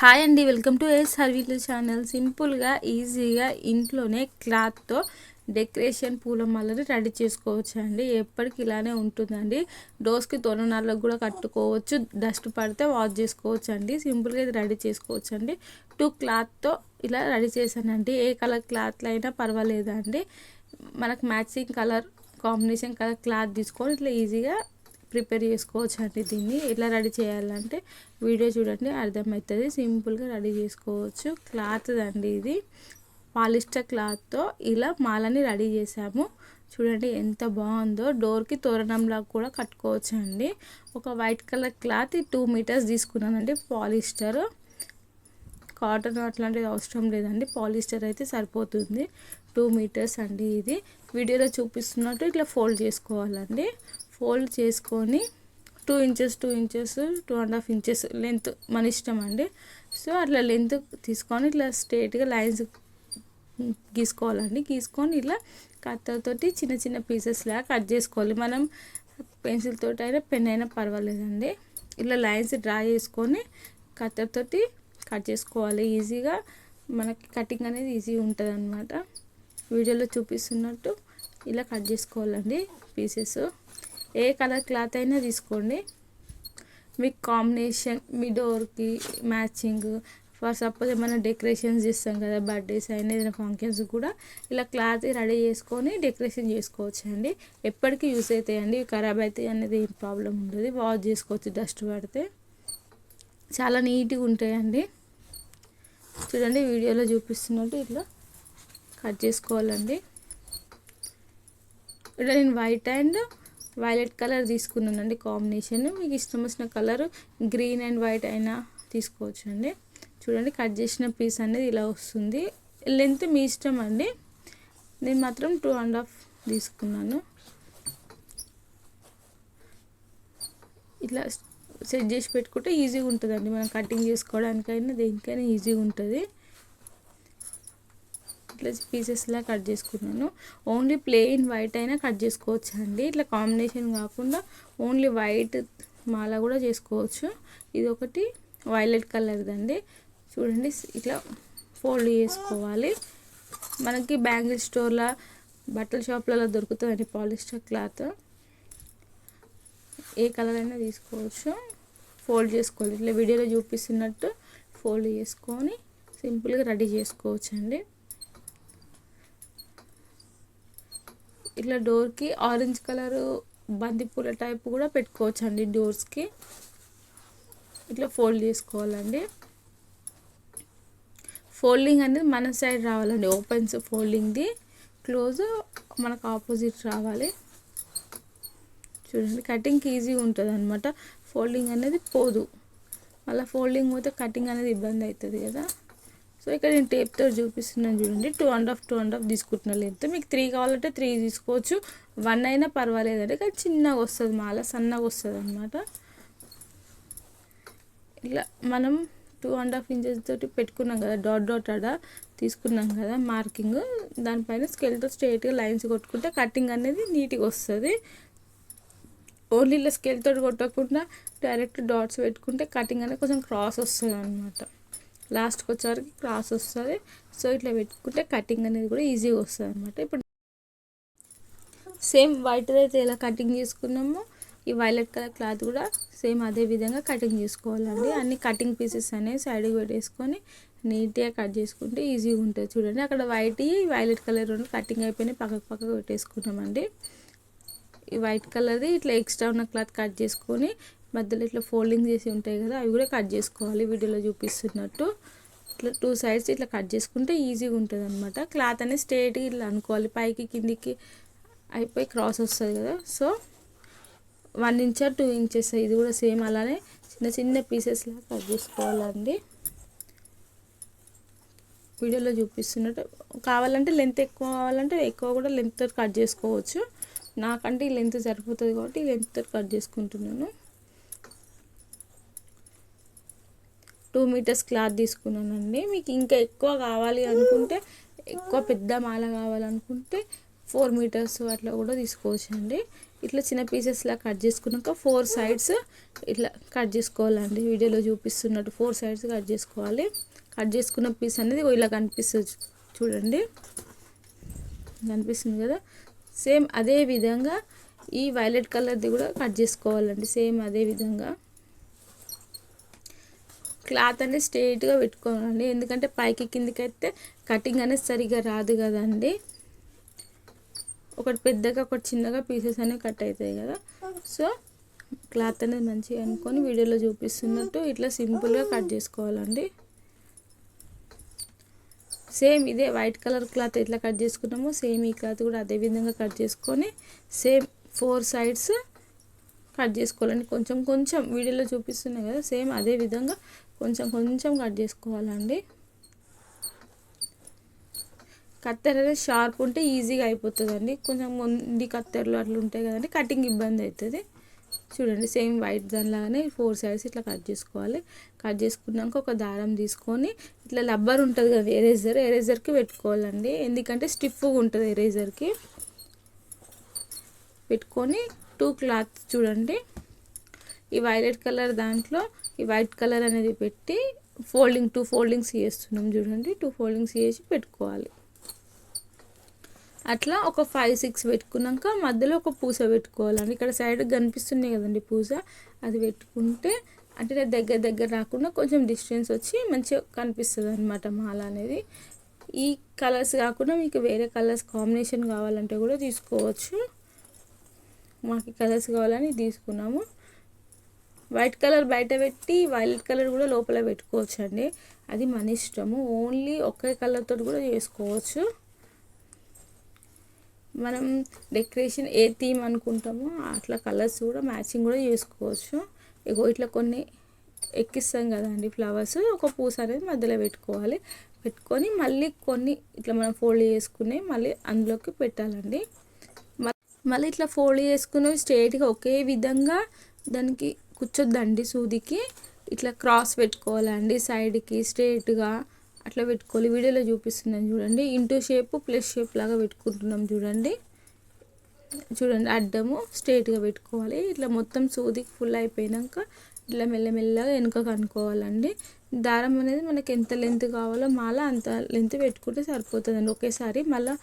Hi అండి welcome to ఏ సర్వీలు ఛానల్ సింపుల్గా ఈజీగా ఇంట్లోనే క్లాత్తో డెకరేషన్ పూల మాలని రెడీ చేసుకోవచ్చు అండి ఎప్పటికి ఇలానే ఉంటుందండి. డోస్కి తోరణాలకు కూడా కట్టుకోవచ్చు. డస్ట్ పడితే వాష్ చేసుకోవచ్చు అండి సింపుల్గా ఇది రెడీ చేసుకోవచ్చు అండి టూ క్లాత్తో ఇలా రెడీ చేశానండి. ఏ కలర్ క్లాత్లో అయినా పర్వాలేదండి. మనకు matching colour combination colour cloth తీసుకొని ఇట్లా ఈజీగా ప్రిపేర్ చేసుకోవచ్చు అండి దీన్ని. ఎలా రెడీ చేయాలంటే వీడియో చూడండి అర్థమవుతుంది. సింపుల్గా రెడీ చేసుకోవచ్చు. క్లాత్ అండి ఇది. పాలిస్టర్ క్లాత్తో ఇలా మాలని రెడీ చేసాము చూడండి ఎంత బాగుందో. డోర్కి తోరణంలా కూడా కట్టుకోవచ్చు అండి ఒక white colour cloth two metres తీసుకున్నానండి పాలిస్టర్. కాటన్ అట్లాంటిది అవసరం లేదండి. పాలిస్టర్ అయితే సరిపోతుంది. టూ మీటర్స్ అండి ఇది. వీడియోలో చూపిస్తున్నట్టు ఇట్లా ఫోల్డ్ చేసుకోవాలండి. ఫోల్డ్ చేసుకొని two inches two inches two and half inches length మన ఇష్టం అండి. సో అట్లా లెంత్ తీసుకొని ఇట్లా స్ట్రేట్గా లైన్స్ గీసుకోవాలండి. గీసుకొని ఇట్లా కత్తతోటి చిన్న చిన్న పీసెస్ లాగా కట్ చేసుకోవాలి. మనం పెన్సిల్ తోటి అయినా పెన్ అయినా పర్వాలేదండి. ఇలా లైన్స్ డ్రా చేసుకొని కత్తతోటి కట్ చేసుకోవాలి. ఈజీగా మనకి కటింగ్ అనేది ఈజీగా ఉంటుంది అనమాట వీడియోలో చూపిస్తున్నట్టు ఇలా కట్ చేసుకోవాలండి పీసెస్. ఏ కలర్ క్లాత్ అయినా తీసుకోండి. మీకు కాంబినేషన్ మీ డోర్కి మ్యాచింగ్. ఫర్ సపోజ్ ఏమైనా డెకరేషన్స్ చేస్తాం కదా బర్త్డేస్ అయినా ఏదైనా ఫంక్షన్స్ కూడా ఇలా క్లాత్ రెడీ చేసుకొని డెకరేషన్ చేసుకోవచ్చు అండి. ఎప్పటికీ యూస్ అవుతాయండి. ఖరాబ్ అవుతాయి అనేది ఏం ప్రాబ్లం ఉండదు. వాష్ చేసుకోవచ్చు డస్ట్ పడితే. చాలా నీట్గా ఉంటాయండి. చూడండి వీడియోలో చూపిస్తున్నట్టు ఇట్లా కట్ చేసుకోవాలండి. ఇక్కడ నేను వైట్ అండ్ వైలెట్ కలర్ తీసుకున్నానండి కాంబినేషన్. మీకు ఇష్టం వచ్చిన కలర్ గ్రీన్ అండ్ వైట్ అయినా తీసుకోవచ్చు అండి చూడండి కట్ చేసిన పీస్ అనేది ఇలా వస్తుంది. లెంత్ మీ ఇష్టం అండి. నేను మాత్రం టూ అండ్ హాఫ్ తీసుకున్నాను. ఇట్లా సెట్ చేసి పెట్టుకుంటే ఈజీగా ఉంటుందండి. మనం కటింగ్ చేసుకోవడానికైనా దేనికైనా ఈజీగా ఉంటుంది. ఇట్లా పీసెస్లా కట్ చేసుకున్నాను. ఓన్లీ ప్లెయిన్ వైట్ అయినా కట్ చేసుకోవచ్చు అండి ఇట్లా కాంబినేషన్ కాకుండా ఓన్లీ వైట్ మాల కూడా చేసుకోవచ్చు. ఇది ఒకటి వైలెట్ కలర్ది అండి చూడండి ఇట్లా ఫోల్డ్ చేసుకోవాలి. మనకి బ్యాంగిల్ స్టోర్లో బట్టల షాప్లలో దొరుకుతుందండి పాలిస్టర్ క్లాత్. ఏ కలర్ అయినా తీసుకోవచ్చు. ఫోల్డ్ చేసుకోవాలి. ఇట్లా వీడియోలో చూపిస్తున్నట్టు ఫోల్డ్ చేసుకొని సింపుల్గా రెడీ చేసుకోవచ్చు అండి ఇట్లా డోర్కి ఆరెంజ్ కలర్ బంతిపూల టైప్ కూడా పెట్టుకోవచ్చు అండి డోర్స్కి. ఇట్లా ఫోల్డ్ చేసుకోవాలండి. ఫోల్డింగ్ అనేది మన సైడ్ రావాలండి ఓపెన్స్ ఫోల్డింగ్ది. క్లోజ్ మనకు ఆపోజిట్ రావాలి. చూడండి కటింగ్కి ఈజీగా ఉంటుంది అనమాట ఫోల్డింగ్ అనేది పోదు. మళ్ళీ ఫోల్డింగ్ పోతే కటింగ్ అనేది ఇబ్బంది అవుతుంది కదా. సో ఇక్కడ నేను టేప్తో చూపిస్తున్నాను చూడండి. Two and half two and half తీసుకుంటున్న లెంత్ మీకు త్రీ కావాలంటే త్రీ తీసుకోవచ్చు. వన్ అయినా పర్వాలేదండి కానీ చిన్నగా వస్తుంది మాల సన్నగా వస్తుంది అనమాట ఇలా మనం టూ అండ్ హాఫ్ ఇంచెస్ తోటి పెట్టుకున్నాం కదా డాట్ డాట్ అడ తీసుకున్నాం కదా మార్కింగ్ దానిపైన స్కేల్తో స్ట్రైట్గా లైన్స్ కొట్టుకుంటే కటింగ్ అనేది నీట్గా వస్తుంది. ఓన్లీ ఇలా స్కేల్తో కొట్టకుండా డైరెక్ట్ డాట్స్ పెట్టుకుంటే కటింగ్ అనేది కొంచెం క్రాస్ వస్తుంది అనమాట లాస్ట్కి వచ్చేవరకు క్రాస్ వస్తుంది. సో ఇట్లా పెట్టుకుంటే కటింగ్ అనేది కూడా ఈజీగా వస్తుంది అనమాట ఇప్పుడు సేమ్ వైట్ అయితే ఎలా కటింగ్ చేసుకున్నామో ఈ వైలెట్ కలర్ క్లాత్ కూడా సేమ్ అదే విధంగా కటింగ్ చేసుకోవాలండి. అన్ని కటింగ్ పీసెస్ అనేవి సైడ్కి పెట్టేసుకొని నీట్గా కట్ చేసుకుంటే ఈజీగా ఉంటుంది చూడండి. అక్కడ వైట్ వైలెట్ కలర్ రెండు కటింగ్ అయిపోయినాయి. పక్కకు పక్కకు పెట్టేసుకున్నామండి. ఈ వైట్ కలర్ది ఇట్లా ఎక్స్ట్రా ఉన్న క్లాత్ కట్ చేసుకొని మధ్యలో ఇట్లా ఫోల్డింగ్ చేసి ఉంటాయి కదా అవి కూడా కట్ చేసుకోవాలి. వీడియోలో చూపిస్తున్నట్టు. ఇట్లా టూ సైడ్స్ ఇట్లా కట్ చేసుకుంటే ఈజీగా ఉంటుంది అనమాట క్లాత్ అనేది స్ట్రేట్గా ఇట్లా అనుకోవాలి. పైకి కిందికి అయిపోయి క్రాస్ వస్తుంది కదా. So one inch two inches ఇది కూడా సేమ్ అలానే చిన్న చిన్న పీసెస్లా కట్ చేసుకోవాలండి. వీడియోలో చూపిస్తున్నట్టు. కావాలంటే లెంత్ ఎక్కువ కావాలంటే ఎక్కువ కూడా లెంత్ కట్ చేసుకోవచ్చు. నాకంటే ఈ లెంత్ సరిపోతుంది కాబట్టి ఈ లెంత్ కట్ చేసుకుంటున్నాను. టూ మీటర్స్ క్లాత్ తీసుకున్నానండి. మీకు ఇంకా ఎక్కువ కావాలి అనుకుంటే ఎక్కువ పెద్ద మాల కావాలనుకుంటే ఫోర్ మీటర్స్ అట్లా కూడా తీసుకోవచ్చు అండి ఇట్లా చిన్న పీసెస్లా కట్ చేసుకున్నాక ఫోర్ సైడ్స్ ఇట్లా కట్ చేసుకోవాలండి. వీడియోలో చూపిస్తున్నట్టు ఫోర్ సైడ్స్ కట్ చేసుకోవాలి. కట్ చేసుకున్న పీస్ అనేది ఇలా కనిపిస్తుంది చూడండి. కనిపిస్తుంది కదా? సేమ్ అదే విధంగా ఈ వైలెట్ కలర్ది కూడా కట్ చేసుకోవాలండి. సేమ్ అదే విధంగా. క్లాత్ అనేది స్ట్రైట్గా పెట్టుకోవాలండి. ఎందుకంటే పైకి కిందికి అయితే కటింగ్ అనేది సరిగా రాదు కదండి. ఒకటి పెద్దగా ఒకటి చిన్నగా పీసెస్ అనేవి కట్ అవుతాయి కదా. సో క్లాత్ అనేది మంచిగా అనుకొని వీడియోలో చూపిస్తున్నట్టు ఇట్లా సింపుల్గా కట్ చేసుకోవాలండి. సేమ్ ఇదే వైట్ కలర్ క్లాత్ ఎట్లా కట్ చేసుకున్నామో సేమ్ ఈ క్లాత్ కూడా అదే విధంగా కట్ చేసుకొని సేమ్ ఫోర్ సైడ్స్ కట్ చేసుకోవాలండి. కొంచెం కొంచెం వీడియోలో చూపిస్తున్నాయి కదా సేమ్ అదే విధంగా కొంచెం కొంచెం కట్ చేసుకోవాలండి. కత్తెర అనేది షార్ప్ ఉంటే ఈజీగా అయిపోతుందండి. కొంచెం మొండి కత్తెరలు అట్లా ఉంటాయి కదండి కటింగ్ ఇబ్బంది అవుతుంది. చూడండి సేమ్ వైట్ దానిలాగానే ఫోర్ సైడ్స్ ఇట్లా కట్ చేసుకోవాలి. కట్ చేసుకున్నాక ఒక దారం తీసుకొని ఇట్లా లబ్బర్ ఉంటుంది కదా ఎరేజర్ ఎరేజర్కి పెట్టుకోవాలండి. ఎందుకంటే స్టిఫ్గా ఉంటుంది ఎరేజర్కి. పెట్టుకొని టూ క్లాత్ చూడండి. ఈ వైలెట్ కలర్ దాంట్లో ఈ వైట్ కలర్ అనేది పెట్టి ఫోల్డింగ్ టూ ఫోల్డింగ్స్ చేస్తున్నాం చూడండి. టూ ఫోల్డింగ్స్ చేసి పెట్టుకోవాలి. అట్లా ఒక ఫైవ్ సిక్స్ పెట్టుకున్నాక మధ్యలో ఒక పూస పెట్టుకోవాలండి. ఇక్కడ సైడ్ కనిపిస్తున్నాయి కదండి పూస. అది పెట్టుకుంటే అంటే దగ్గర దగ్గర రాకుండా కొంచెం డిస్టెన్స్ వచ్చి మంచిగా కనిపిస్తుంది అనమాట మాల అనేది. ఈ కలర్స్ కాకుండా మీకు వేరే కలర్స్ కాంబినేషన్ కావాలంటే కూడా తీసుకోవచ్చు. మాకు కలర్స్ కావాలని తీసుకున్నాము. వైట్ కలర్ బయట పెట్టి వైలెట్ కలర్ కూడా లోపల పెట్టుకోవచ్చు అండి అది మన ఇష్టము. ఓన్లీ ఒకే కలర్తో కూడా చేసుకోవచ్చు. మనం డెకరేషన్ ఏ థీమ్ అనుకుంటామో అట్లా కలర్స్ కూడా మ్యాచింగ్ కూడా చేసుకోవచ్చు. ఇగో ఇట్లా కొన్ని ఎక్కిస్తాం కదండి ఫ్లవర్స్. ఒక పూస అనేది మధ్యలో పెట్టుకోవాలి. పెట్టుకొని మళ్ళీ కొన్ని ఇట్లా మనం ఫోల్డ్ చేసుకుని మళ్ళీ అందులోకి పెట్టాలండి. మళ్ళీ ఇట్లా ఫోల్డ్ చేసుకుని స్ట్రేట్గా ఒకే విధంగా దానికి కూర్చోద్దండి సూదికి. ఇట్లా క్రాస్ పెట్టుకోవాలండి సైడ్కి స్ట్రేట్గా అట్లా పెట్టుకోవాలి. వీడియోలో చూపిస్తున్నాను చూడండి. ఇంటూ షేప్ ప్లస్ షేప్ లాగా పెట్టుకుంటున్నాం చూడండి. చూడండి అడ్డము స్ట్రేట్గా పెట్టుకోవాలి. ఇట్లా మొత్తం సూదికి ఫుల్ అయిపోయాక ఇట్లా మెల్లమెల్లగా వెనుక కనుక్కోవాలండి. దారం అనేది మనకి ఎంత లెంత్ కావాలో మళ్ళీ అంత లెంత్ పెట్టుకుంటే సరిపోతుందండి. ఒకేసారి మళ్ళీ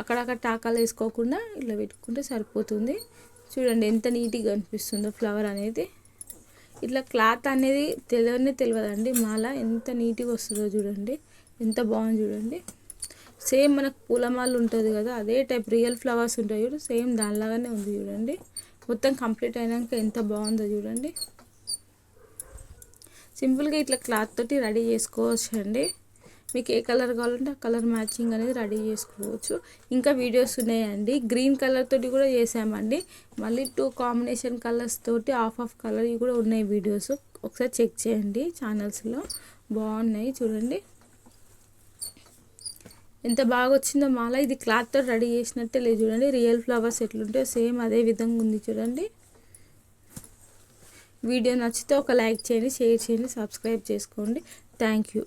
అక్కడక్కడ టాకాలు వేసుకోకుండా ఇట్లా పెట్టుకుంటే సరిపోతుంది. చూడండి ఎంత నీట్గా కనిపిస్తుందో ఫ్లవర్ అనేది. ఇట్లా క్లాత్ అనేది తెలియనే తెలియదండి. మాల ఎంత నీట్గా వస్తుందో చూడండి. ఎంత బాగుంది చూడండి. సేమ్ మనకు పూలమాల ఉంటుంది కదా అదే టైప్ రియల్ ఫ్లవర్స్ ఉంటాయి చూడు సేమ్ దానిలాగానే ఉంది చూడండి. మొత్తం కంప్లీట్ అయినాక ఎంత బాగుందో చూడండి. సింపుల్గా ఇట్లా క్లాత్ తోటి రెడీ చేసుకోవచ్చు అండి మీకు ఏ కలర్ కావాలంటే ఆ కలర్ మ్యాచింగ్ అనేది రెడీ చేసుకోవచ్చు. ఇంకా వీడియోస్ ఉన్నాయండి. గ్రీన్ కలర్ తోటి కూడా చేసామండి మళ్ళీ టూ కాంబినేషన్ కలర్స్ తోటి ఆఫ్ ఆఫ్ కలర్ కూడా ఉన్నాయి వీడియోస్. ఒకసారి చెక్ చేయండి ఛానల్స్లో. బాగున్నాయి చూడండి. ఎంత బాగా వచ్చిందో మాల. ఇది క్లాత్తో రెడీ చేసినట్టే లేదు చూడండి. రియల్ ఫ్లవర్స్ ఎట్లుంటాయో సేమ్ అదే విధంగా ఉంది చూడండి. వీడియో నచ్చితే ఒక లైక్ చేయండి షేర్ చేయండి సబ్స్క్రైబ్ చేసుకోండి. Thank you.